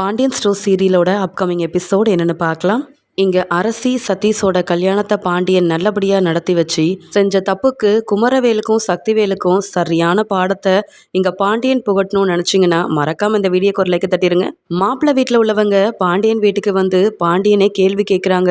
Pandian store சீரியலோட upcoming episode என்னென்னு பார்க்கலாம். இங்கே அரசி சதீஷோட கல்யாணத்தை பாண்டியன் நல்லபடியாக நடத்தி வச்சு செஞ்ச தப்புக்கு குமரவேலுக்கும் சக்திவேலுக்கும் சரியான பாடத்தை இங்கே பாண்டியன் புகட்டணும்னு நினச்சிங்கன்னா மறக்காமல் இந்த வீடியோ ஒரு லைக் தட்டிடுங்க மாப்பிள்ளை வீட்டில் உள்ளவங்க பாண்டியன் வீட்டுக்கு வந்து பாண்டியனே கேள்வி கேட்குறாங்க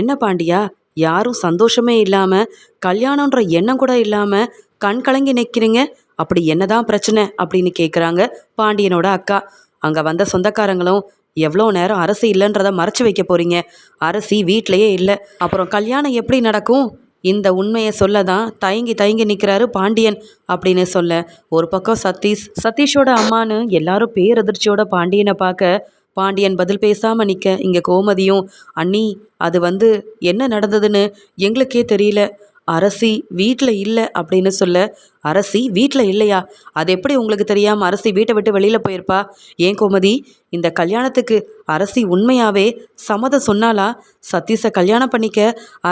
என்ன பாண்டியா? யாரும் சந்தோஷமே இல்லாமல் கல்யாணன்ற எண்ணம் கூட இல்லாமல் கண் கலங்கி நிற்கிறீங்க அப்படி என்னதான் பிரச்சனை? அப்படின்னு கேட்குறாங்க பாண்டியனோட அக்கா. அங்கே வந்த சொந்தக்காரங்களும் எவ்வளோ நேரம் அரசி இல்லைன்றதை மறைச்சு வைக்க போறீங்க. அரசி வீட்டிலையே இல்லை. அப்புறம் கல்யாணம் எப்படி நடக்கும்? இந்த உண்மையை சொல்ல தான் தயங்கி தயங்கி நிற்கிறாரு பாண்டியன் அப்படின்னு சொல்ல ஒரு பக்கம் சதீஷ் சதீஷோட அம்மானு எல்லாரும் பேரதிர்ச்சியோட பாண்டியனை பார்க்க பாண்டியன் பதில் பேசாமல் நிற்க இங்கே கோமதியும் அண்ணி அது வந்து என்ன நடந்ததுன்னு எங்களுக்கே தெரியல. அரசி வீட்டில் இல்லை அப்படின்னு சொல்ல அரசி வீட்டில் இல்லையா? அது எப்படி உங்களுக்கு தெரியாமல் அரசி வீட்டை விட்டு வெளியில் போயிருப்பா? ஏன் கோமதி? இந்த கல்யாணத்துக்கு அரசி உண்மையாகவே சம்மதம் சொன்னாலா சதீஷை கல்யாணம் பண்ணிக்க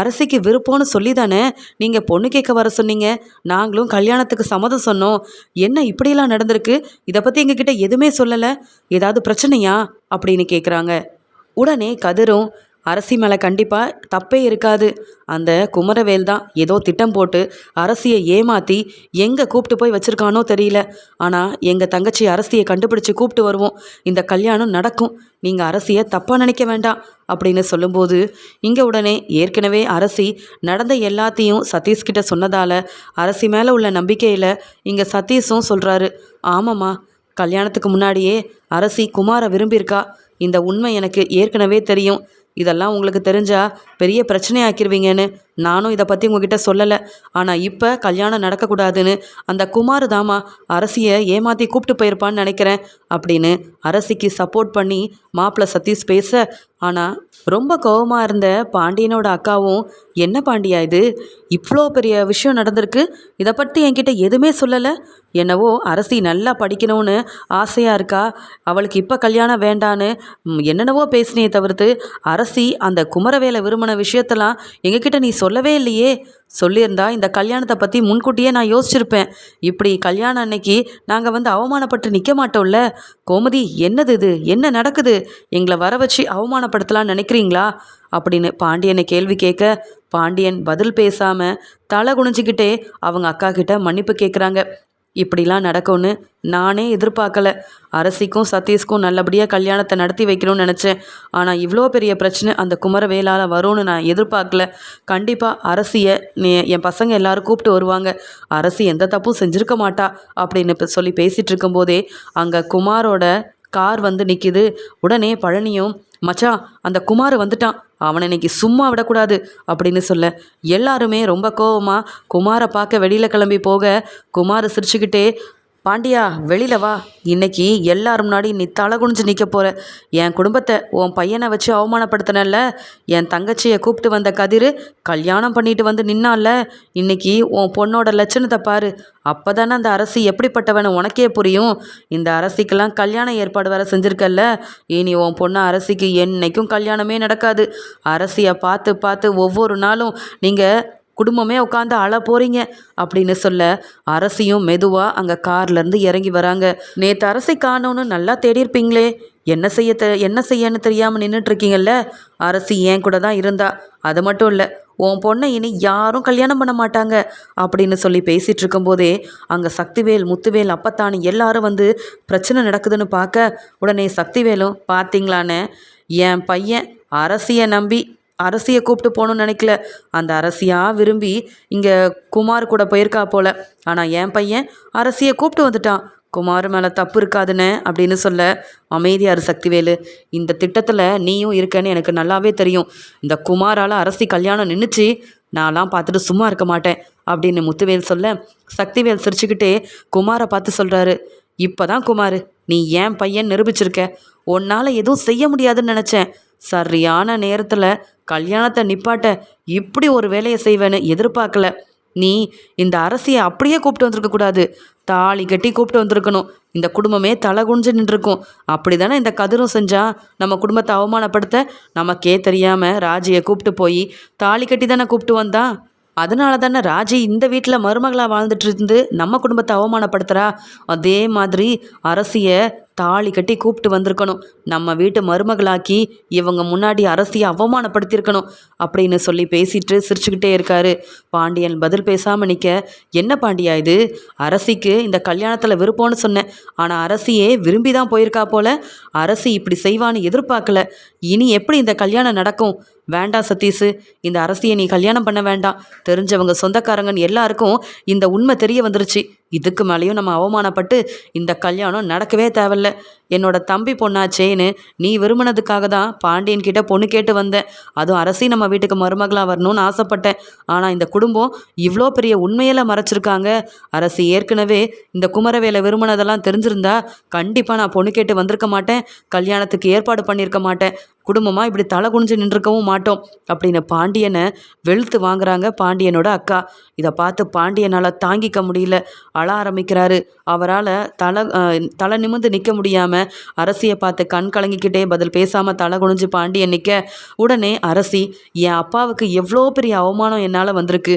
அரசிக்கு விருப்பம்னு சொல்லி தானே நீங்கள் பொண்ணு கேட்க வர சொன்னீங்க? நாங்களும் கல்யாணத்துக்கு சம்மதம் சொன்னோம். என்ன இப்படியெல்லாம் நடந்திருக்கு? இதை பற்றி எங்ககிட்ட எதுவுமே சொல்லலை. ஏதாவது பிரச்சனையா? அப்படின்னு கேட்குறாங்க உடனே கதிரும் அரசி மேலே கண்டிப்பாக தப்பே இருக்காது. அந்த குமரவேல் தான் ஏதோ திட்டம் போட்டு அரசியை ஏமாற்றி எங்கே கூப்பிட்டு போய் வச்சுருக்கானோ தெரியல. ஆனால் எங்கள் தங்கச்சி அரசியை கண்டுபிடிச்சி கூப்பிட்டு வருவோம். இந்த கல்யாணம் நடக்கும். நீங்கள் அரசியை தப்பாக நினைக்க வேண்டாம் அப்படின்னு சொல்லும்போது இங்கே உடனே ஏற்கனவே அரசி நடந்த எல்லாத்தையும் சதீஷ்கிட்ட சொன்னதால் அரசி மேலே உள்ள நம்பிக்கையில் இங்கே சதீஷும் சொல்கிறாரு ஆமாம்மா கல்யாணத்துக்கு முன்னாடியே அரசி குமாரை விரும்பியிருக்கா. இந்த உண்மை எனக்கு ஏற்கனவே தெரியும். இதெல்லாம் உங்களுக்கு தெரிஞ்சா பெரிய பிரச்சனையாக்கிருவீங்கன்னு நானும் இதை பற்றி உங்ககிட்ட சொல்லலை. ஆனால் இப்போ கல்யாணம் நடக்கக்கூடாதுன்னு அந்த குமார் தாமா அரசியை ஏமாற்றி கூப்பிட்டு போயிருப்பான்னு நினைக்கிறேன் அப்படின்னு அரசிக்கு சப்போர்ட் பண்ணி மாப்பிள்ள சதீஷ் பேச. ஆனால் ரொம்ப கோபமாக இருந்த பாண்டியனோட அக்காவும் என்ன பாண்டியா இது? இவ்வளோ பெரிய விஷயம் நடந்திருக்கு. இதை பற்றி என்கிட்ட எதுவுமே சொல்லலை. என்னவோ அரசி நல்லா படிக்கணும்னு ஆசையாக இருக்கா? அவளுக்கு இப்போ கல்யாணம் வேண்டான்னு என்னென்னவோ பேசினே தவிர்த்து அரசி அந்த குமரவேலை விரும்பின விஷயத்தெல்லாம் எங்ககிட்ட நீ சொல்லவே இல்லையே. சொல்லியிருந்தா இந்த கல்யாணத்தை பற்றி முன்கூட்டியே நான் யோசிச்சிருப்பேன். இப்படி கல்யாணம் அன்னைக்கு நாங்கள் வந்து அவமானப்பட்டு நிற்க மாட்டோம்ல. கோமதி என்னது இது? என்ன நடக்குது? எங்களை வர வச்சு அவமானப்படுத்தலாம்னு நினைக்கிறீங்களா? அப்படின்னு பாண்டியனை கேள்வி கேட்க பாண்டியன் பதில் பேசாமல் தலை குனிஞ்சிக்கிட்டே அவங்க அக்கா கிட்ட மன்னிப்பு கேட்குறாங்க இப்படிலாம் நடக்கும்னு நானே எதிர்பார்க்கல. அரசிக்கும் சதீஷ்க்கும் நல்லபடியாக கல்யாணத்தை நடத்தி வைக்கணும்னு நினச்சேன். ஆனால் இவ்வளோ பெரிய பிரச்சனை அந்த குமரவேலால் வரும்னு நான் எதிர்பார்க்கல. கண்டிப்பாக அரசியை நீ என் பசங்க எல்லாரும் கூப்பிட்டு வருவாங்க. அரசி எந்த தப்பும் செஞ்சுருக்க மாட்டா அப்படின்னு சொல்லி பேசிகிட்டு இருக்கும்போதே அங்கே குமாரோட கார் வந்து நிற்கிது உடனே பழனியும் மச்சான் அந்த குமார் வந்துட்டான். அவனை இன்னைக்கு சும்மா விடக்கூடாது அப்படின்னு சொல்ல. எல்லாருமே ரொம்ப கோவமாக குமாரை பார்க்க வெளியில் கிளம்பி போக குமார் சிரிச்சுக்கிட்டே பாண்டியா வெளியில வா. இன்னைக்கு எல்லார் முன்னாடி நீ தலை குனிஞ்சு நிற்க போற. என் குடும்பத்தை உன் பையனை வச்சு அவமானப்படுத்தினல்ல என் தங்கச்சியை கூப்பிட்டு வந்த கதிர் கல்யாணம் பண்ணிட்டு வந்து நின்னால இன்னைக்கு உன் பொண்ணோட லட்சணத்தை பாரு. அப்பதானே அந்த அரசி எப்படிப்பட்டவனு உனக்கே புரியும். இந்த அரசிக்கெல்லாம் கல்யாண ஏற்பாடு வேற செஞ்சிருக்கல்ல. இனி உன் பொண்ணு அரசிக்கு என்னைக்கும் கல்யாணமே நடக்காது. அரசியை பார்த்து பார்த்து ஒவ்வொரு நாளும் நீங்கள் குடும்பமே உட்காந்து அழ போறீங்க அப்படின்னு சொல்ல அரசியும் மெதுவாக அங்கே கார்லேருந்து இறங்கி வராங்க. நேற்று அரசி காணோன்னு நல்லா தேடி இருப்பீங்களே என்ன செய்ய தெ என்ன செய்யன்னு தெரியாமல் நின்றுட்டு இருக்கீங்கல்ல அரசி ஏன் கூட தான் இருந்தா. அது மட்டும் இல்லை உன் பொண்ணை இனி யாரும் கல்யாணம் பண்ண மாட்டாங்க அப்படின்னு சொல்லி பேசிகிட்டு இருக்கும்போதே அங்கே சக்திவேல் முத்துவேல் அப்பத்தானு எல்லாரும் வந்து பிரச்சனை நடக்குதுன்னு பார்க்க உடனே சக்திவேலும் பார்த்தீங்களான்னு என் பையன் அரசியை நம்பி அரசியை கூப்பிட்டு போகணும்னு நினைக்கல. அந்த அரசியாக விரும்பி இங்கே குமார் கூட போயிருக்கா போல. ஆனால் என் பையன் அரசியை கூப்பிட்டு வந்துட்டான். குமார் மேலே தப்பு இருக்காதுன்னு அப்படின்னு சொல்ல அமைதியாரு சக்திவேலு இந்த திட்டத்தில் நீயும் இருக்கேன்னு எனக்கு நல்லாவே தெரியும். இந்த குமாரால் அரசி கல்யாணம் நின்றுச்சு நான்லாம் பார்த்துட்டு சும்மா இருக்க மாட்டேன் அப்படின்னு முத்துவேல் சொல்ல சக்திவேல் சிரிச்சுக்கிட்டே குமாரை பார்த்து சொல்கிறாரு இப்போ தான் குமார் நீ ஏன் பையன் நிரூபிச்சிருக்க. உன்னால் எதுவும் செய்ய முடியாதுன்னு நினச்சேன். சரியான நேரத்தில் கல்யாணத்தை நிப்பாட்ட இப்படி ஒரு வேலையை செய்வேன்னு எதிர்பார்க்கல. நீ இந்த அரசியை அப்படியே கூப்பிட்டு வந்திருக்க கூடாது. தாலி கட்டி கூப்பிட்டு வந்திருக்கணும். இந்த குடும்பமே தலை குனிஞ்சு நின்றுருக்கும். அப்படி தானே இந்த கதிரும் செஞ்சா? நம்ம குடும்பத்தை அவமானப்படுத்த நமக்கே தெரியாமல் ராஜியை கூப்பிட்டு போய் தாலி கட்டி தானே கூப்பிட்டு வந்தான் அதனால தானே ராஜி இந்த வீட்டில் மருமகளாக வாழ்ந்துட்டு இருந்து நம்ம குடும்பத்தை அவமானப்படுத்துகிறா அதே மாதிரி அரசியை தாலி கட்டி கூப்பிட்டு வந்திருக்கணும். நம்ம வீட்டு மருமகளாக்கி இவங்க முன்னாடி அரசியை அவமானப்படுத்தியிருக்கணும் அப்படின்னு சொல்லி பேசிட்டு சிரிச்சுக்கிட்டே இருக்காரு. பாண்டியன் பதில் பேசாமல் நிற்க என்ன பாண்டியா இது? அரசிக்கு இந்த கல்யாணத்தில் விருப்பம்னு சொன்னேன் ஆனால் அரசியே விரும்பி தான் போயிருக்கா போல. அரசி இப்படி செய்வான்னு எதிர்பார்க்கல. இனி எப்படி இந்த கல்யாணம் நடக்கும்? வேண்டாம் சதீஷு இந்த அரசியை நீ கல்யாணம் பண்ண வேண்டாம். தெரிஞ்சவங்க சொந்தக்காரங்கன்னு எல்லாருக்கும் இந்த உண்மை தெரிய வந்துருச்சு. இதுக்கு மேலேயும் நம்ம அவமானப்பட்டு இந்த கல்யாணம் நடக்கவே தேவையில்ல. என்னோட தம்பி பொண்ணாச்சேன்னு நீ விரும்பினதுக்காக தான் பாண்டியன் கிட்ட பொண்ணு கேட்டு வந்தேன். அதுவும் அரசி நம்ம வீட்டுக்கு மருமகளாக வரணும்னு ஆசைப்பட்டேன். ஆனால் இந்த குடும்பம் இவ்வளோ பெரிய உண்மையில மறைச்சிருக்காங்க. அரசி ஏற்கனவே இந்த குமரவேலை விரும்பினதெல்லாம் தெரிஞ்சிருந்தா கண்டிப்பாக நான் பொண்ணு கேட்டு வந்திருக்க மாட்டேன். கல்யாணத்துக்கு ஏற்பாடு பண்ணியிருக்க மாட்டேன். குடும்பமாக இப்படி தலை குனிஞ்சு நின்றுக்கவும் மாட்டோம். அப்படின்னு பாண்டியனை வெளுத்து வாங்குறாங்க பாண்டியனோட அக்கா. இதை பார்த்து பாண்டியனால் தாங்கிக்க முடியல. அழ ஆரம்பிக்கிறாரு. அவரால் தலை தலை நிமிந்து நிற்க முடியாமல் அரசியை பார்த்து கண் கலங்கிக்கிட்டே பதில் பேசாமல் தலை குனிஞ்சு பாண்டியன் நிற்க உடனே அரசி என் அப்பாவுக்கு எவ்வளோ பெரிய அவமானம் என்னால் வந்திருக்கு.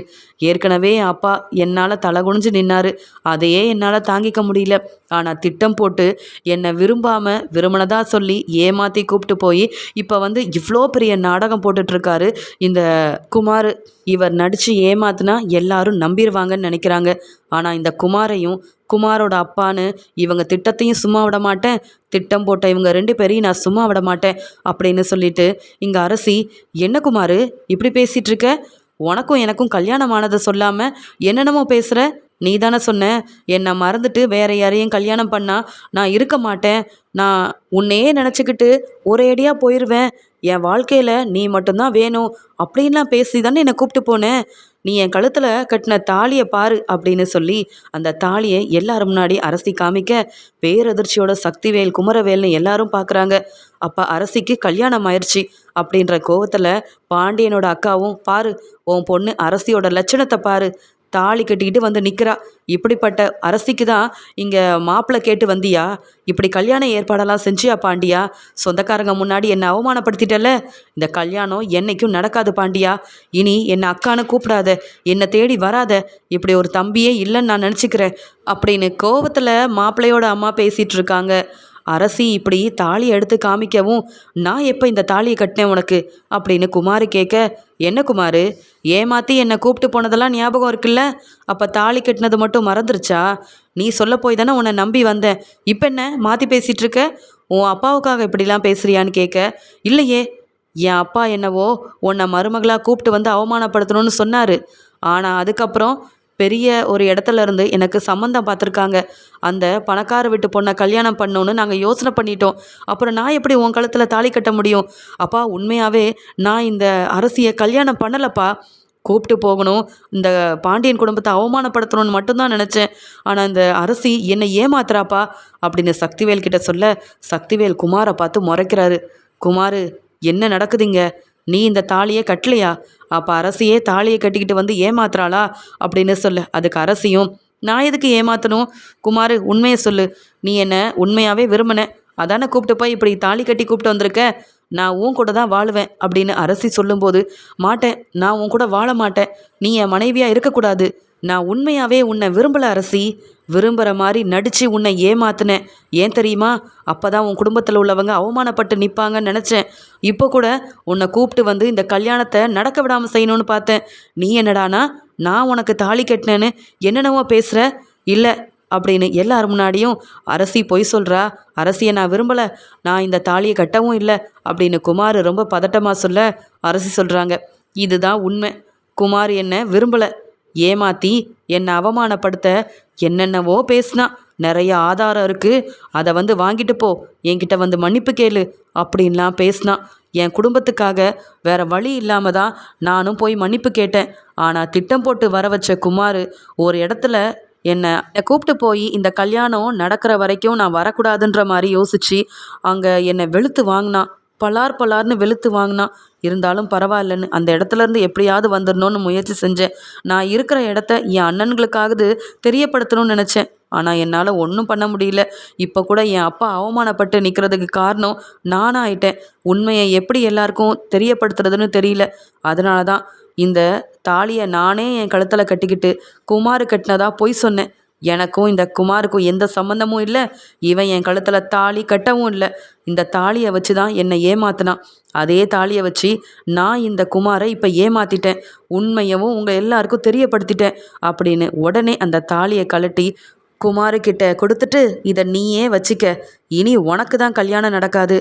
ஏற்கனவே என் அப்பா என்னால் தலை குனிஞ்சு நின்னார். அதையே என்னால் தாங்கிக்க முடியல. ஆனால் திட்டம் போட்டு என்னை விரும்பாமல் விரும்பினதாக சொல்லி ஏமாற்றி கூப்பிட்டு போய் இப்போ வந்து இவ்வளோ பெரிய நாடகம் போட்டுட்ருக்காரு இந்த குமார். இவர் நடித்து ஏமாத்தினா எல்லாரும் நம்பிடுவாங்கன்னு நினைக்கிறாங்க. ஆனால் இந்த குமாரையும் குமாரோட அப்பான்னு இவங்க திட்டத்தையும் சும்மா விட மாட்டேன் திட்டம் போட்ட இவங்க ரெண்டு பேரையும் நான் சும்மா விட மாட்டேன் அப்படின்னு சொல்லிட்டு இங்கே அரசி என்ன குமார் இப்படி பேசிகிட்டு இருக்க உனக்கும் எனக்கும் கல்யாணம் ஆனதை சொல்லாமல் என்னென்னமோ பேசுகிற நீ தானே சொன்ன என்னை மறந்துட்டு வேற யாரையும் கல்யாணம் பண்ணால் நான் இருக்க மாட்டேன். நான் உன்னையே நினச்சிக்கிட்டு ஒரேடியாக போயிடுவேன் என் வாழ்க்கையில் நீ மட்டும்தான் வேணும் அப்படின்லாம் பேசி தானே என்னை கூப்பிட்டு போனேன். நீ என் கழுத்தில் கட்டின தாலியை பாரு அப்படின்னு சொல்லி அந்த தாலியை எல்லாரும் முன்னாடி அரசி காமிக்க பேரதிர்ச்சியோட சக்திவேல் குமரவேல்னு எல்லாரும் பார்க்குறாங்க அப்போ அரசிக்கு கல்யாணம் ஆயிடுச்சு அப்படின்ற கோவத்தில் பாண்டியனோட அக்காவும் பாரு உன் பொண்ணு அரசியோட லட்சணத்தை பாரு தாலி கட்டிக்கிட்டு வந்து நிற்கிறா இப்படிப்பட்ட அரசிக்கு தான் இங்கே மாப்பிள்ளை கேட்டு வந்தியா? இப்படி கல்யாண ஏற்பாடெல்லாம் செஞ்சியா பாண்டியா? சொந்தக்காரங்க முன்னாடி என்னை அவமானப்படுத்திட்டல இந்த கல்யாணம் என்னைக்கும் நடக்காது பாண்டியா. இனி என்னை அக்கான்னு கூப்பிடாத. என்னை தேடி வராத. இப்படி ஒரு தம்பியே இல்லைன்னு நான் நினச்சிக்கிறேன். அப்படின்னு கோவத்தில் மாப்பிள்ளையோட அம்மா பேசிகிட்டு இருக்காங்க. அரசி இப்படி தாலி எடுத்து காமிக்கவும் நான் எப்போ இந்த தாலியை கட்டினேன் உனக்கு? அப்படின்னு குமாரி கேட்க என்ன குமார் ஏமாற்றி என்னை கூப்பிட்டு போனதெல்லாம் ஞாபகம் இருக்குல்ல? அப்போ தாலி கட்டினது மட்டும் மறந்துருச்சா? நீ சொல்ல போய் தானே உன்னை நம்பி வந்தேன். இப்போ என்ன மாற்றி பேசிகிட்டு இருக்க? உன் அப்பாவுக்காக இப்படிலாம் பேசுறியான்னு கேட்க இல்லையே. என் அப்பா என்னவோ உன்னை மருமகளாக கூப்பிட்டு வந்து அவமானப்படுத்தணும்னு சொன்னார். ஆனால் அதுக்கப்புறம் பெரிய ஒரு இடத்துல இருந்து எனக்கு சம்மந்தம் பார்த்துருக்காங்க. அந்த பணக்கார வீட்டு பொண்ணை கல்யாணம் பண்ணணுன்னு நாங்கள் யோசனை பண்ணிட்டோம். அப்புறம் நான் எப்படி உன் கழுத்தில் தாலி கட்ட முடியும்? அப்பா உண்மையாகவே நான் இந்த அரசியை கல்யாணம் பண்ணலப்பா. கூப்பிட்டு போகணும். இந்த பாண்டியன் குடும்பத்தை அவமானப்படுத்தணும்னு மட்டும்தான் நினச்சேன். ஆனால் இந்த அரசி என்னை ஏமாத்துறாப்பா அப்படின்னு சக்திவேல் கிட்ட சொல்ல சக்திவேல் குமாரை பார்த்து முறைக்கிறாரு. குமார் என்ன நடக்குதுங்க? நீ இந்த தாலியை கட்டலையா? அப்போ அரசியே தாலியை கட்டிக்கிட்டு வந்து ஏமாத்துறாளா? அப்படின்னு சொல்லு. அதுக்கு அரசியும் நான் எதுக்கு ஏமாத்தணும்? குமார் உண்மையை சொல்லு. நீ என்ன உண்மையாகவே விரும்பின? அதானே கூப்பிட்டு போய் இப்படி தாலி கட்டி கூப்பிட்டு வந்திருக்க? நான் உன் கூட தான் வாழுவேன் அப்படின்னு அரசி சொல்லும்போது மாட்டேன். நான் உன் கூட வாழ மாட்டேன். நீ என் மனைவியாக இருக்கக்கூடாது. நான் உண்மையாகவே உன்னை விரும்பல அரசி. விரும்புகிற மாதிரி நடித்து உன்னை ஏமாத்தினேன் ஏன் தெரியுமா? அப்போ தான் உன் குடும்பத்தில் உள்ளவங்க அவமானப்பட்டு நிற்பாங்கன்னு நினச்சேன். இப்போ கூட உன்னை கூப்பிட்டு வந்து இந்த கல்யாணத்தை நடக்க விடாமல் செய்யணும்னு பார்த்தேன். நீ என்னடானா? நான் உனக்கு தாலி கட்டினேன்னு என்னென்னவோ பேசுகிற இல்லை அப்படின்னு எல்லார் முன்னாடியும் அரசி பொய் சொல்கிறா அரசியை நான் விரும்பலை. நான் இந்த தாலியை கட்டவும் இல்லை அப்படின்னு குமார் ரொம்ப பதட்டமாக சொல்ல அரசி சொல்கிறாங்க இதுதான் உண்மை. குமார் என்னை விரும்பலை. ஏமாத்தி என்னை அவமானப்படுத்த என்னென்னவோ பேசினா. நிறைய ஆதாரம் இருக்குது அதை வந்து வாங்கிட்டு போ. என்கிட்ட வந்து மன்னிப்பு கேளு அப்படின்லாம் பேசினான் என் குடும்பத்துக்காக வேற வழி இல்லாமல் தான் நானும் போய் மன்னிப்பு கேட்டேன். ஆனால் திட்டம் போட்டு வர வச்ச குமார் ஒரு இடத்துல என்னை கூப்பிட்டு போய் இந்த கல்யாணம் நடக்கிற வரைக்கும் நான் வரக்கூடாதுன்ற மாதிரி யோசித்து அங்கே என்னை வெளுத்து வாங்கினான் பலார் பலார்னு வெளுத்து வாங்கினான் இருந்தாலும் பரவாயில்லன்னு அந்த இடத்துலேருந்து எப்படியாவது வந்துடணும்னு முயற்சி செஞ்சேன். நான் இருக்கிற இடத்த என் அண்ணன்களுக்காவது தெரியப்படுத்தணும்னு நினச்சேன். ஆனால் என்னால் ஒன்றும் பண்ண முடியல. இப்போ கூட என் அப்பா அவமானப்பட்டு நிற்கிறதுக்கு காரணம் நானாயிட்டேன். உண்மையை எப்படி எல்லாருக்கும் தெரியப்படுத்துறதுன்னு தெரியல. அதனால தான் இந்த தாலியை நானே என் கழுத்தில் கட்டிக்கிட்டு குமார் கட்டினதா பொய் சொன்னேன். எனக்கும் இந்த குமாருக்கும் எந்த சம்மந்தமும் இல்லை. இவன் என் கழுத்தில் தாலி கட்டவும் இல்லை. இந்த தாலியை வச்சு தான் என்னை ஏமாத்தினான். அதே தாலியை வச்சு நான் இந்த குமாரை இப்போ ஏமாத்திட்டேன். உண்மையவும் உங்கள் எல்லாருக்கும் தெரியப்படுத்திட்டேன். அப்படின்னு உடனே அந்த தாலியை கழட்டி குமாருக்கிட்ட கொடுத்துட்டு இதை நீயே வச்சிக்க. இனி உனக்கு தான் கல்யாணம் நடக்காது.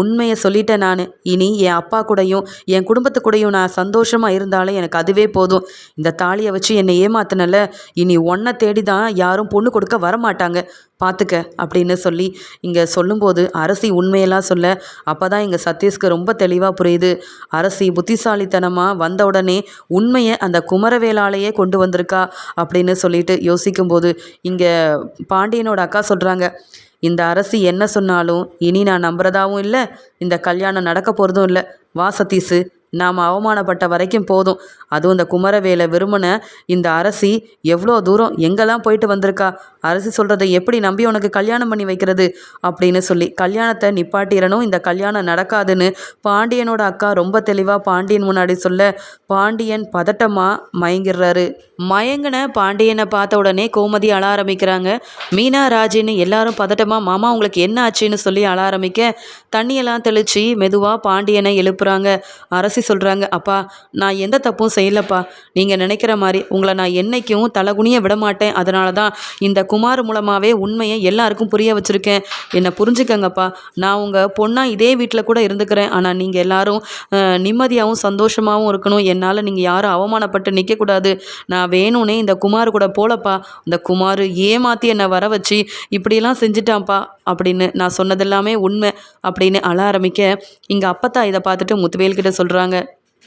உண்மையை சொல்லிட்டேன் நான். இனி என் அப்பா கூடயும் என் குடும்பத்து கூடயும் நான் சந்தோஷமாக இருந்தாலே எனக்கு அதுவே போதும். இந்த தாலியை வச்சு என்னை ஏமாத்தினல இனி உன்னை தேடி தான் யாரும் பொண்ணு கொடுக்க வரமாட்டாங்க. பார்த்துக்க அப்படின்னு சொல்லி இங்கே சொல்லும்போது அரசி உண்மையெல்லாம் சொல்ல அப்போ தான் இங்கே சதீஷ்க்கு ரொம்ப தெளிவாக புரியுது. அரசி புத்திசாலித்தனமாக வந்த உடனே உண்மையை அந்த குமரவேலாலேயே கொண்டு வந்திருக்கா அப்படின்னு சொல்லிட்டு யோசிக்கும்போது இங்கே பாண்டியனோட அக்கா சொல்கிறாங்க இந்த அரசி என்ன சொன்னாலும் இனி நான் நம்புறதாவும் இல்லை இந்த கல்யாணம் நடக்க போகிறதும் இல்லை. வா சதீஸு நாம் அவமானப்பட்ட வரைக்கும் போதும். அதுவும் இந்த குமரவேலை விரும்பின இந்த அரசி எவ்வளோ தூரம் எங்கெல்லாம் போயிட்டு வந்திருக்கா? அரசி சொல்கிறத எப்படி நம்பி உனக்கு கல்யாணம் பண்ணி வைக்கிறது? அப்படின்னு சொல்லி கல்யாணத்தை நிப்பாட்டிடணும். இந்த கல்யாணம் நடக்காதுன்னு பாண்டியனோட அக்கா ரொம்ப தெளிவாக பாண்டியன் முன்னாடி சொல்ல பாண்டியன் பதட்டமாக மயங்கிடுறாரு. மயங்கின பாண்டியனை பார்த்த உடனே கோமதி அழ ஆரம்பிக்கிறாங்க. மீனா ராஜின்னு எல்லாரும் பதட்டமாக மாமா உங்களுக்கு என்ன ஆச்சுன்னு சொல்லி அழ ஆரம்பிக்க தண்ணியெல்லாம் தெளித்து மெதுவாக பாண்டியனை எழுப்புறாங்க. அரசி சொல்கிறாங்க அப்பா நான் எந்த தப்பும் செய்யலப்பா. நீங்கள் நினைக்கிற மாதிரி உங்களை நான் என்றைக்கும் தலகுனிய விடமாட்டேன் அதனால தான் இந்த குமார் மூலமாகவே உண்மையை எல்லாருக்கும் புரிய வச்சுருக்கேன். என்னை புரிஞ்சுக்கங்கப்பா. நான் உங்கள் பொண்ணாக இதே வீட்டில் கூட இருந்துக்கிறேன். ஆனால் நீங்கள் எல்லாரும் நிம்மதியாகவும் சந்தோஷமாகவும் இருக்கணும். என்னால் நீங்கள் யாரும் அவமானப்பட்டு நிற்கக்கூடாது நான் வேணும்னே இந்த குமார் கூட போலப்பா. இந்த குமார் ஏமாற்றி என்னை வர வச்சு இப்படியெல்லாம் செஞ்சுட்டான்ப்பா அப்படின்னு நான் சொன்னதெல்லாமே உண்மை அப்படின்னு அழ ஆரம்பிக்க இங்கே அப்பத்தா இதை பார்த்துட்டு முத்துவேல்கிட்ட சொல்கிறாங்க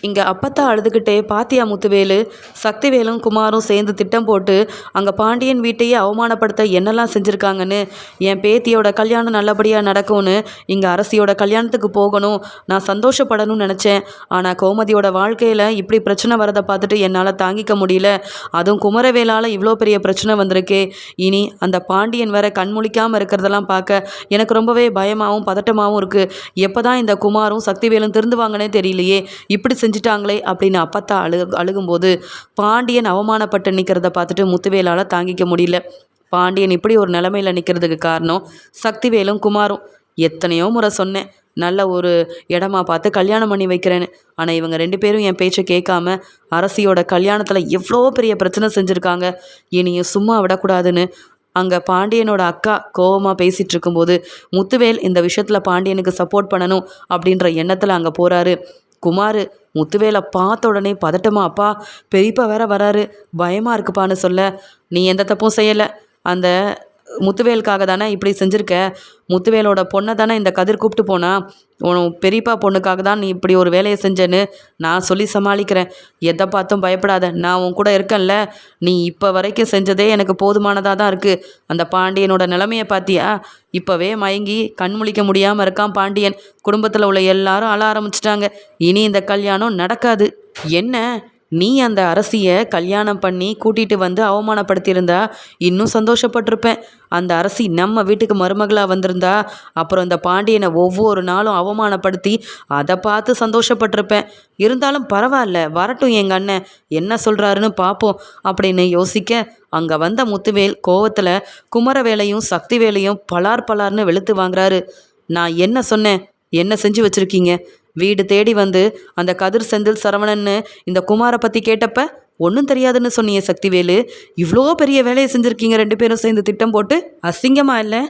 இங்கே அப்பத்தா அழுதுகிட்டே பாத்தியா முத்துவேலு? சக்திவேலும் குமாரும் சேர்ந்து திட்டம் போட்டு அங்கே பாண்டியன் வீட்டையே அவமானப்படுத்த என்னெல்லாம் செஞ்சுருக்காங்கன்னு என் பேத்தியோட கல்யாணம் நல்லபடியாக நடக்கும்னு இங்கே அரசியோட கல்யாணத்துக்கு போகணும் நான் சந்தோஷப்படணும்னு நினச்சேன். ஆனால் கோமதியோட வாழ்க்கையில் இப்படி பிரச்சனை வரதை பார்த்துட்டு என்னால் தாங்கிக்க முடியல. அதுவும் குமரவேலால் இவ்வளோ பெரிய பிரச்சனை வந்திருக்கே. இனி அந்த பாண்டியன் வேற கண்முழிக்காமல் இருக்கிறதெல்லாம் பார்க்க எனக்கு ரொம்பவே பயமாகவும் பதட்டமாகவும் இருக்குது எப்போ தான் இந்த குமாரும் சக்திவேலும் திருந்துவாங்கன்னே தெரியலையே. இப்படி செஞ்சிட்டாங்களே அப்படின்னு அப்பத்தா அழு அழுகும்போது பாண்டியன் அவமானப்பட்டு நிற்கிறத பார்த்துட்டு முத்துவேலால் தாங்கிக்க முடியல. பாண்டியன் இப்படி ஒரு நிலமையில் நிற்கிறதுக்கு காரணம் சக்திவேலும் குமாரும். எத்தனையோ முறை சொன்னேன் நல்ல ஒரு இடமா பார்த்து கல்யாணம் பண்ணி வைக்கிறேன்னு. ஆனால் இவங்க ரெண்டு பேரும் என் பேச்சை கேட்காம அரசியோட கல்யாணத்தில் எவ்வளோ பெரிய பிரச்சனை செஞ்சுருக்காங்க. இனியும் சும்மா விடக்கூடாதுன்னு. அங்கே பாண்டியனோட அக்கா கோவமாக பேசிகிட்டு இருக்கும்போது முத்துவேல் இந்த விஷயத்தில் பாண்டியனுக்கு சப்போர்ட் பண்ணணும் அப்படின்ற எண்ணத்தில் அங்கே போகிறாரு குமார் முத்துவேலை பார்த்த உடனே பதட்டமா அப்பா பெரியப்பா வேற வராரு பயமாக இருக்குப்பான்னு சொல்ல நீ எந்த தப்பும் செய்யலை. அந்த முத்துவேலுக்காக தானே இப்படி செஞ்சுருக்க? முத்துவேலோட பொண்ணை தானே இந்த கதிர் கூப்பிட்டு போனா? உன் பெரியப்பா பொண்ணுக்காக தான் நீ இப்படி ஒரு வேலையை செஞ்சேன்னு நான் சொல்லி சமாளிக்கிறேன். எதை பார்த்தும் பயப்படாத. நான் உன் கூட இருக்கேன்ல. நீ இப்போ வரைக்கும் செஞ்சதே எனக்கு போதுமானதாக தான் இருக்குது அந்த பாண்டியனோட நிலைமையை பார்த்தியா? இப்போவே மயங்கி கண் முழிக்க முடியாமல் இருக்கான் பாண்டியன். குடும்பத்தில் உள்ள எல்லாரும் அழ ஆரம்பிச்சிட்டாங்க. இனி இந்த கல்யாணம் நடக்காது. என்ன? நீ அந்த அரசியை கல்யாணம் பண்ணி கூட்டிகிட்டு வந்து அவமானப்படுத்தியிருந்தா இன்னும் சந்தோஷப்பட்டிருப்பேன். அந்த அரசி நம்ம வீட்டுக்கு மருமகளாக வந்திருந்தா அப்புறம் இந்த பாண்டியனை ஒவ்வொரு நாளும் அவமானப்படுத்தி அதை பார்த்து சந்தோஷப்பட்டிருப்பேன். இருந்தாலும் பரவாயில்ல வரட்டும் எங்கள் அண்ணன் என்ன சொல்கிறாருன்னு பார்ப்போம் அப்படின்னு யோசிக்க அங்கே வந்த முத்துவேல் கோவத்தில் குமரவேலையும் சக்திவேலையும் பலார் பலார்னு வெளுத்து வாங்குறாரு. நான் என்ன சொன்னேன்? என்ன செஞ்சு வச்சுருக்கீங்க? வீடு தேடி வந்து அந்த கதிர் செந்தில் சரவணன்னு இந்த குமாரை பற்றி கேட்டப்ப ஒன்றும் தெரியாதுன்னு சொன்னிய சக்திவேலு. இவ்வளோ பெரிய வேலையை செஞ்சுருக்கீங்க ரெண்டு பேரும் சேர்ந்து திட்டம் போட்டு அசிங்கமா இல்லை?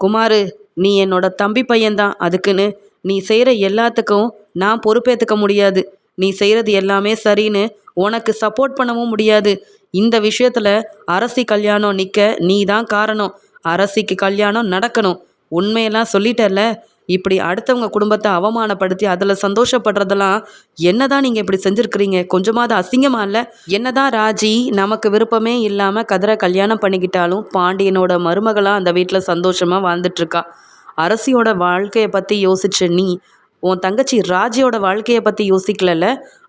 குமாரு நீ என்னோட தம்பி பையன்தான். அதுக்குன்னு நீ செய்கிற எல்லாத்துக்கும் நான் பொறுப்பேற்றுக்க முடியாது. நீ செய்கிறது எல்லாமே சரின்னு உனக்கு சப்போர்ட் பண்ணவும் முடியாது. இந்த விஷயத்தில் அரசி கல்யாணம் நிற்க நீ தான் காரணம். அரசிக்கு கல்யாணம் நடக்கணும். உண்மையெல்லாம் சொல்லிட்டல இப்படி அடுத்தவங்க குடும்பத்தை அவமானப்படுத்தி அதில் சந்தோஷப்படுறதெல்லாம் என்னதான் நீங்கள் இப்படி செஞ்சுருக்கிறீங்க? கொஞ்சமாவது அசிங்கமாக இல்லை? என்னதான் ராஜி நமக்கு விருப்பமே இல்லாமல் கதிரை கல்யாணம் பண்ணிக்கிட்டாலும் பாண்டியனோட மருமகளாக அந்த வீட்டில் சந்தோஷமாக வாழ்ந்துட்டுருக்கா. அரசியோட வாழ்க்கையை பற்றி யோசிச்ச நீ உன் தங்கச்சி ராஜியோட வாழ்க்கையை பற்றி யோசிக்கலல்ல?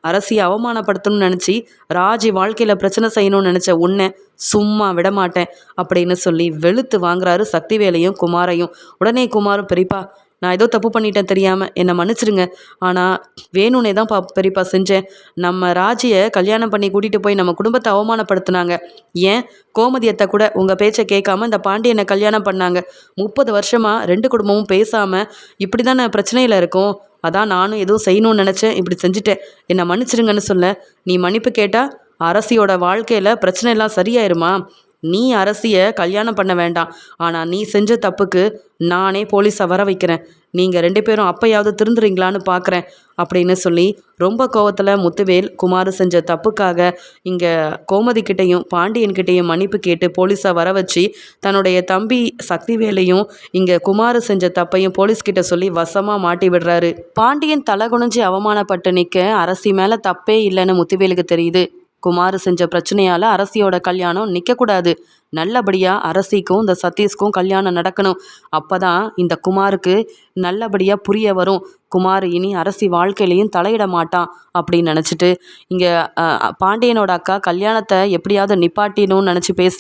அரசியை அவமானப்படுத்தணும்னு நினச்சி ராஜி வாழ்க்கையில் பிரச்சனை செய்யணும்னு நினச்ச உன்னை சும்மா விடமாட்டேன் அப்படின்னு சொல்லி வெளுத்து வாங்குறாரு சக்திவேலையும் குமாரையும். உடனே குமாரும் பெரியப்பா நான் ஏதோ தப்பு பண்ணிட்டேன் தெரியாமல் என்னை மன்னிச்சிடுங்க ஆனால் வேணும்னே தான் பா பெரியப்பா செஞ்சேன். நம்ம ராஜியை கல்யாணம் பண்ணி கூட்டிகிட்டு போய் நம்ம குடும்பத்தை அவமானப்படுத்தினாங்க. ஏன்? கோமதியத்தை கூட உங்கள் பேச்சை கேட்காம இந்த பாண்டியனை கல்யாணம் பண்ணாங்க. முப்பது வருஷமாக ரெண்டு குடும்பமும் பேசாமல் இப்படி தானே பிரச்சனையில் இருக்கும். அதான் நானும் எதுவும் செய்யணும்னு நினச்சேன். இப்படி செஞ்சுட்டேன். என்னை மன்னிச்சிடுங்கன்னு சொல்ல. நீ மன்னிப்பு கேட்டால் அரசியோட வாழ்க்கையில் பிரச்சனை எல்லாம் சரியாயிருமா? நீ அரசியை கல்யாணம் பண்ண வேண்டாம். ஆனால் நீ செஞ்ச தப்புக்கு நானே போலீஸை வர வைக்கிறேன். நீங்கள் ரெண்டு பேரும் அப்பையாவது திருந்துறீங்களான்னு பார்க்குறேன் அப்படின்னு சொல்லி ரொம்ப கோவத்தில் முத்துவேல் குமார் செஞ்ச தப்புக்காக இங்கே கோமதிக்கிட்டேயும் பாண்டியன்கிட்டையும் மன்னிப்பு கேட்டு போலீஸை வர வச்சு தன்னுடைய தம்பி சக்திவேலையும் இங்கே குமார் செஞ்ச தப்பையும் போலீஸ்கிட்ட சொல்லி வசமாக மாட்டி விடுறாரு. பாண்டியன் தலை குனிஞ்சு அவமானப்பட்டு நிற்க அரசி மேலே தப்பே இல்லைன்னு முத்துவேலுக்கு தெரியுது. குமார் செஞ்ச பிரச்சனையால் அரசியோட கல்யாணம் நிற்கக்கூடாது நல்லபடியாக அரசிக்கும் இந்த சதீஷ்க்கும் கல்யாணம் நடக்கணும். அப்போ தான் இந்த குமாருக்கு நல்லபடியாக புரிய வரும். குமார் இனி அரசி வாழ்க்கையிலையும் தலையிட மாட்டான் அப்படின்னு நினச்சிட்டு இங்கே பாண்டியனோட அக்கா கல்யாணத்தை எப்படியாவது நிப்பாட்டினும்னு நினச்சி பேச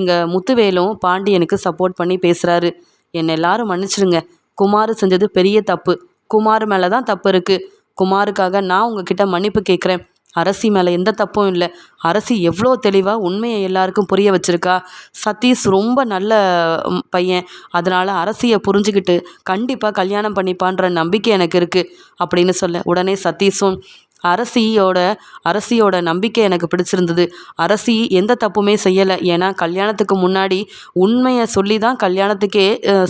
இங்கே முத்துவேலும் பாண்டியனுக்கு சப்போர்ட் பண்ணி பேசுகிறாரு என்னை எல்லாரும் மன்னிச்சிடுங்க குமார் செஞ்சது பெரிய தப்பு. குமார் மேலே தான் தப்பு இருக்குது குமாருக்காக நான் உங்ககிட்ட மன்னிப்பு கேட்குறேன் அரசி மேலே எந்த தப்பும் இல்லை. அரசி எவ்வளோ தெளிவாக உண்மையை எல்லாருக்கும் புரிய வச்சுருக்கா. சதீஷ் ரொம்ப நல்ல பையன். அதனால் அரசியை புரிஞ்சுக்கிட்டு கண்டிப்பாக கல்யாணம் பண்ணிப்பான்ற நம்பிக்கை எனக்கு இருக்குது அப்படின்னு சொல்ல உடனே சதீஷும் அரசியோட அரசியோட நம்பிக்கை எனக்கு பிடிச்சிருந்தது. அரசி எந்த தப்புமே செய்யலை. ஏன்னா கல்யாணத்துக்கு முன்னாடி உண்மையை சொல்லி தான் கல்யாணத்துக்கே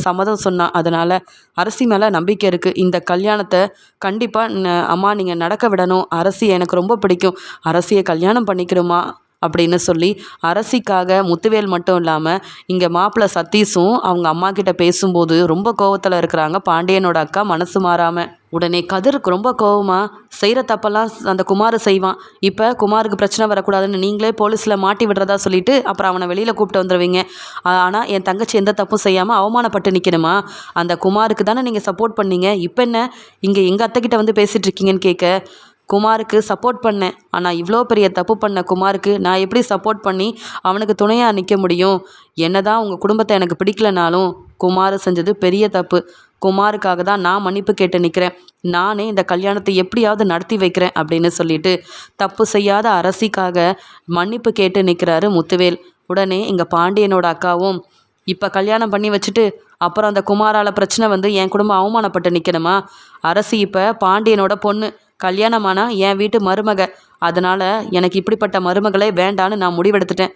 சம்மதம் சொன்னான். அதனால் அரசி மேலே நம்பிக்கை இருக்குது இந்த கல்யாணத்தை கண்டிப்பாக அம்மா நீங்கள் நடக்க விடணும். அரசி எனக்கு ரொம்ப பிடிக்கும். அரசியை கல்யாணம் பண்ணிக்கிறோமா அப்படின்னு சொல்லி அரசிக்காக முத்துவேல் மட்டும் இல்லாமல் இங்கே மாப்பிள்ளை சதீஷும் அவங்க அம்மா கிட்ட பேசும்போது ரொம்ப கோவத்தில் இருக்கிறாங்க. பாண்டியனோட அக்கா மனசு மாறாமல் உடனே கதிருக்கு ரொம்ப கோவமாக செய்கிற தப்பெல்லாம் அந்த குமார் செய்வான். இப்போ குமாருக்கு பிரச்சனை வரக்கூடாதுன்னு நீங்களே போலீஸில் மாட்டி விடுறதா சொல்லிட்டு அப்புறம் அவனை வெளியில் கூப்பிட்டு வந்துடுவீங்க ஆனால் என் தங்கச்சி எந்த தப்பும் செய்யாமல் அவமானப்பட்டு நிற்கணுமா அந்த குமாருக்கு தானே நீங்கள் சப்போர்ட் பண்ணீங்க. இப்போ என்ன? இங்கே எங்கள் அத்தைக்கிட்ட வந்து பேசிகிட்டு இருக்கீங்கன்னு கேட்க குமாருக்கு சப்போர்ட் பண்ணேன். ஆனால் இவ்வளோ பெரிய தப்பு பண்ண குமாருக்கு நான் எப்படி சப்போர்ட் பண்ணி அவனுக்கு துணையாக நிற்க முடியும்? என்னதான் உங்கள் குடும்பத்தை எனக்கு பிடிக்கலனாலும் குமார் செஞ்சது பெரிய தப்பு. குமாருக்காக தான் நான் மன்னிப்பு கேட்டு நிற்கிறேன் நானே இந்த கல்யாணத்தை எப்படியாவது நடத்தி வைக்கிறேன் அப்படின்னு சொல்லிட்டு தப்பு செய்யாத அரசிக்காக மன்னிப்பு கேட்டு நிற்கிறாரு முத்துவேல். உடனே இங்கே பாண்டியனோட அக்காவும் இப்போ கல்யாணம் பண்ணி வச்சுட்டு அப்புறம் அந்த குமாரால பிரச்சனை வந்து என் குடும்பம் அவமானப்பட்டு நிற்கணுமா அரசி இப்போ பாண்டியனோட பொண்ணு. கல்யாணமானா என் வீட்டு மருமக. அதனால் எனக்கு இப்படிப்பட்ட மருமகளே வேண்டான்னு நான் முடிவெடுத்துட்டேன்.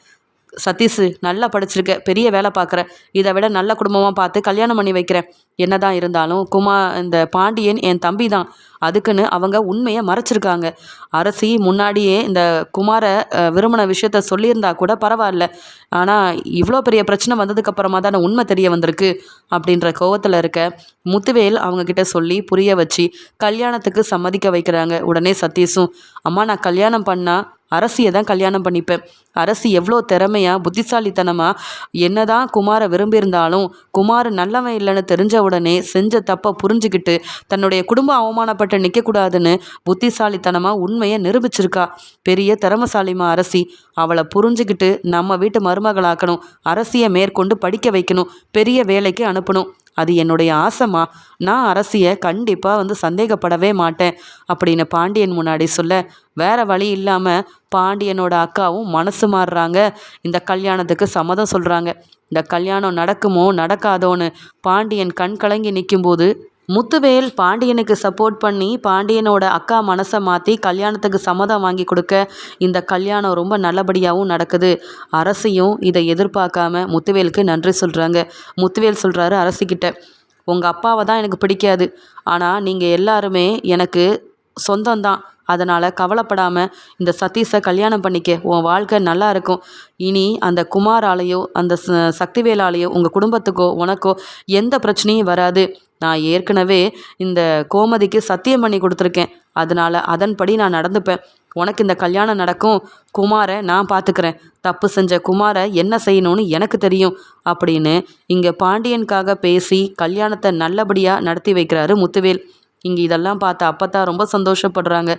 சதீஷ் நல்லா படிச்சிருக்க பெரிய வேலை பார்க்குற இதை விட நல்ல குடும்பமாக பார்த்து கல்யாணம் பண்ணி வைக்கிறேன். என்னதான் இருந்தாலும் குமா இந்த பாண்டியன் என் தம்பி தான் அதுக்குன்னு அவங்க உண்மையை மறைச்சிருக்காங்க. அரசி முன்னாடியே இந்த குமாரை விரும்பின விஷயத்த சொல்லியிருந்தா கூட பரவாயில்ல. ஆனால் இவ்வளோ பெரிய பிரச்சனை வந்ததுக்கப்புறமா தானே உண்மை தெரிய வந்திருக்கு அப்படின்ற கோவத்தில் இருக்க முத்துவேல் அவங்கக்கிட்ட சொல்லி புரிய வச்சு கல்யாணத்துக்கு சம்மதிக்க வைக்கிறாங்க உடனே சதீஷும். அம்மா நான் கல்யாணம் பண்ணால் அரசியை தான் கல்யாணம் பண்ணிப்பேன். அரசி எவ்வளோ திறமையாக புத்திசாலித்தனமாக என்னதான் குமாரை விரும்பியிருந்தாலும் குமார் நல்லவன் இல்லைன்னு தெரிஞ்ச உடனே செஞ்ச தப்பை புரிஞ்சுக்கிட்டு தன்னுடைய குடும்பம் அவமானப்பட்டு நிற்கக்கூடாதுன்னு புத்திசாலித்தனமாக உண்மையை நிரூபிச்சிருக்கா. பெரிய திறமசாலிமா அரசி. அவளை புரிஞ்சுக்கிட்டு நம்ம வீட்டு மருமகளாக்கணும். அரசியை மேற்கொண்டு படிக்க வைக்கணும். பெரிய வேலைக்கு அனுப்பணும். அது என்னுடைய ஆசைமா நான் அரசியை கண்டிப்பாக வந்து சந்தேகப்படவே மாட்டேன். அப்படின்னு பாண்டியன் முன்னாடி சொல்ல வேற வழி இல்லாமல் பாண்டியனோட அக்காவும் மனசு மாறுறாங்க. இந்த கல்யாணத்துக்கு சம்மதம் சொல்கிறாங்க இந்த கல்யாணம் நடக்குமோ நடக்காதோன்னு பாண்டியன் கண் கலங்கி நிற்கும்போது முத்துவேல் பாண்டியனுக்கு சப்போர்ட் பண்ணி பாண்டியனோட அக்கா மனசை மாற்றி கல்யாணத்துக்கு சம்மதம் வாங்கி கொடுக்க இந்த கல்யாணம் ரொம்ப நல்லபடியாகவும் நடக்குது. அரசியும் இதை எதிர்பார்க்காம முத்துவேலுக்கு நன்றி சொல்கிறாங்க முத்துவேல் சொல்கிறாரு அரசிக்கிட்ட உங்கள் அப்பாவை தான் எனக்கு பிடிக்காது. ஆனால் நீங்கள் எல்லாருமே எனக்கு சொந்தம்தான். அதனால் கவலைப்படாமல் இந்த சதீஷை கல்யாணம் பண்ணிக்க. உன் வாழ்க்கை நல்லா இருக்கும். இனி அந்த குமாராலேயோ அந்த ச- சக்திவேலாலேயோ உங்கள் குடும்பத்துக்கோ உனக்கோ எந்த பிரச்சனையும் வராது. நான் ஏற்கனவே இந்த கோமதிக்கு சத்தியம் பண்ணி கொடுத்துருக்கேன். அதனால் அதன்படி நான் நடந்துப்பேன். உனக்கு இந்த கல்யாணம் நடக்கும். குமாரை நான் பார்த்துக்கிறேன் தப்பு செஞ்ச குமாரை என்ன செய்யணும்னு எனக்கு தெரியும். அப்படின்னு இங்கே பாண்டியனுக்காக பேசி கல்யாணத்தை நல்லபடியாக நடத்தி வைக்கிறாரு முத்துவேல். இங்கே இதெல்லாம் பார்த்து அப்பத்தா ரொம்ப சந்தோஷப்படுறாங்க.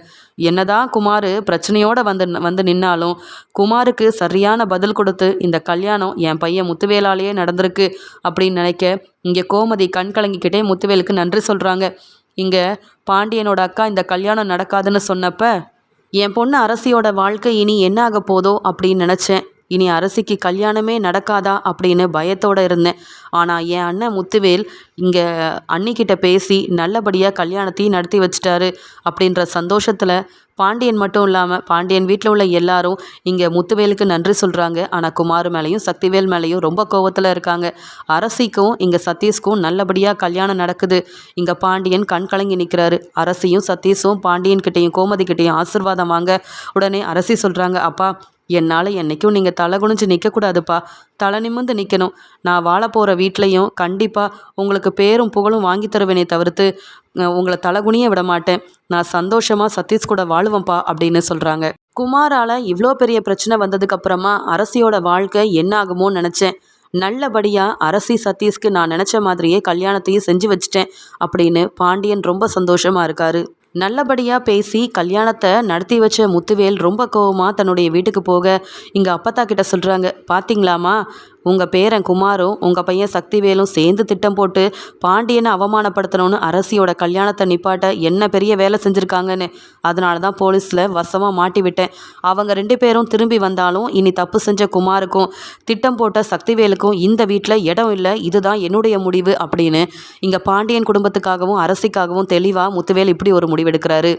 என்னதான் குமார் பிரச்சனையோடு வந்து வந்து நின்னாலும் குமாருக்கு சரியான பதில் கொடுத்து இந்த கல்யாணம் என் பையன் முத்துவேலாலேயே நடந்திருக்கு அப்படின்னு நினைக்க இங்கே கோமதி கண் கலங்கிக்கிட்டே முத்துவேலுக்கு நன்றி சொல்கிறாங்க இங்கே பாண்டியனோட அக்கா இந்த கல்யாணம் நடக்காதுன்னு சொன்னப்ப என் பொண்ணு அரசியோட வாழ்க்கை இனி என்ன ஆக போதோ அப்படின்னு நினச்சேன். இனி அரசிக்கு கல்யாணமே நடக்காதா அப்படின்னு பயத்தோடு இருந்தேன். ஆனால் என் அண்ணன் முத்துவேல் இங்கே அன்னிக்கிட்ட பேசி நல்லபடியாக கல்யாணத்தையும் நடத்தி வச்சிட்டாரு அப்படின்ற சந்தோஷத்தில் பாண்டியன் மட்டும் இல்லாமல் பாண்டியன் வீட்டில் உள்ள எல்லாரும் இங்கே முத்துவேலுக்கு நன்றி சொல்கிறாங்க ஆனால் குமார் மேலேயும் சக்திவேல் மேலேயும் ரொம்ப கோவத்தில் இருக்காங்க. அரசிக்கும் இங்கே சதீஷ்க்கும் நல்லபடியாக கல்யாணம் நடக்குது. இங்கே பாண்டியன் கண் கலங்கி நிற்கிறாரு அரசியும் சதீஷும் பாண்டியன் கிட்டேயும் கோமதி கிட்டேயும் ஆசிர்வாதம் வாங்க. உடனே அரசி சொல்கிறாங்க அப்பா என்னால் என்றைக்கும் நீங்கள் தலை குனிஞ்சு நிற்கக்கூடாதுப்பா தலை நிமிர்ந்து நிற்கணும் நான் வாழ போகிற வீட்லேயும் கண்டிப்பாக உங்களுக்கு பேரும் புகழும் வாங்கி தருவேனே தவிர்த்து உங்களை தலைகுனிய விட மாட்டேன். நான் சந்தோஷமாக சதீஷ் கூட வாழுவேன்ப்பா அப்படின்னு சொல்கிறாங்க குமாரால் இவ்வளோ பெரிய பிரச்சனை வந்ததுக்கப்புறமா அரசியோட வாழ்க்கை என்ன ஆகுமோன்னு நினச்சேன். நல்லபடியாக அரசி சதீஷ்க்கு நான் நினச்ச மாதிரியே கல்யாணத்தையும் செஞ்சு வச்சிட்டேன் அப்படின்னு பாண்டியன் ரொம்ப சந்தோஷமாக இருக்காரு. நல்லபடியாக பேசி கல்யாணத்தை நடத்தி வச்ச முத்துவேல் ரொம்ப கோவமாக தன்னுடைய வீட்டுக்கு போக இங்கே அப்பத்தா கிட்ட சொல்கிறாங்க பார்த்தீங்களாமா உங்கள் பேரன் குமாரும் உங்கள் பையன் சக்திவேலும் சேர்ந்து திட்டம் போட்டு பாண்டியனை அவமானப்படுத்தணும்னு அரசியோட கல்யாணத்தை நிப்பாட்ட என்ன பெரிய வேலை செஞ்சுருக்காங்கன்னு. அதனால தான் போலீஸில் வசமாக மாட்டி விட்டேன். அவங்க ரெண்டு பேரும் திரும்பி வந்தாலும் இனி தப்பு செஞ்ச குமாருக்கும் திட்டம் போட்ட சக்திவேலுக்கும் இந்த வீட்டில் இடம் இல்லை இதுதான் என்னுடைய முடிவு அப்படின்னு இங்கே பாண்டியன் குடும்பத்துக்காகவும் அரசிக்காகவும் தெளிவாக முத்துவேல் இப்படி ஒரு முடிவெடுக்கிறாரு.